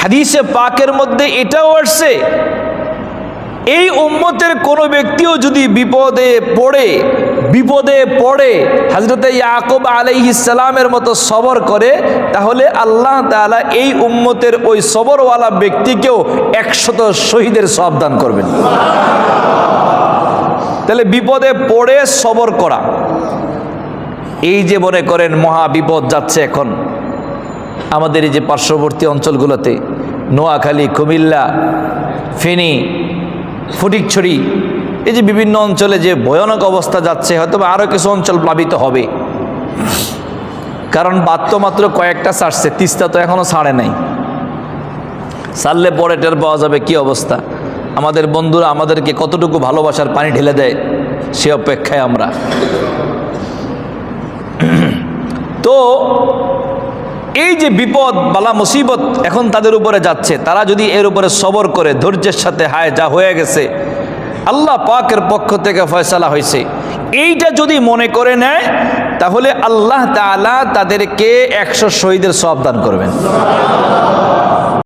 হাদিসে পাকের মধ্যে এটাও আসছে, এই উম্মতের কোনো ব্যক্তিও যদি বিপদে পড়ে বিপদে পড়ে হজরত ইয়াকুব আলাইহিসালামের মতো সবর করে, তাহলে আল্লাহ তাআলা এই উম্মতের ওই সবরওয়ালা ব্যক্তিকেও একশত শহীদের সব দান করবেন। তাহলে বিপদে পড়ে সবর করা। এই যে মনে করেন মহা বিপদ যাচ্ছে এখন। আমাদের এই যে পার্শ্ববর্তী অঞ্চলগুলোতে, নোয়াখালী, কুমিল্লা, ফেনী, ফটিকছড়ি, এই যে বিভিন্ন অঞ্চলে যে ভয়ানক অবস্থা যাচ্ছে হয়তো বা আরও কিছু অঞ্চল প্লাবিত হবে। কারণ বাত্য মাত্র কয়েকটা ছাড়ছে, তিস্তা তো এখনও ছাড়ে নাই। ছাড়লে পরে টের পাওয়া যাবে কি অবস্থা? আমাদের বন্ধুরা আমাদেরকে কতটুকু ভালোবাসার পানি ঢেলে দেয়, সে অপেক্ষায় আমরা। তো এই যে বিপদ বালা মুসিবত এখন তাদের উপরে যাচ্ছে, তারা যদি এর উপরে সবর করে, ধৈর্যের সাথে হায় যা হয়ে গেছে, আল্লাহ পাকের পক্ষ থেকে ফয়সালা হয়েছে। এইটা যদি মনে করে নেয়, তাহলে আল্লাহ তালা তাদেরকে একশো শহীদের সব দান করবেন।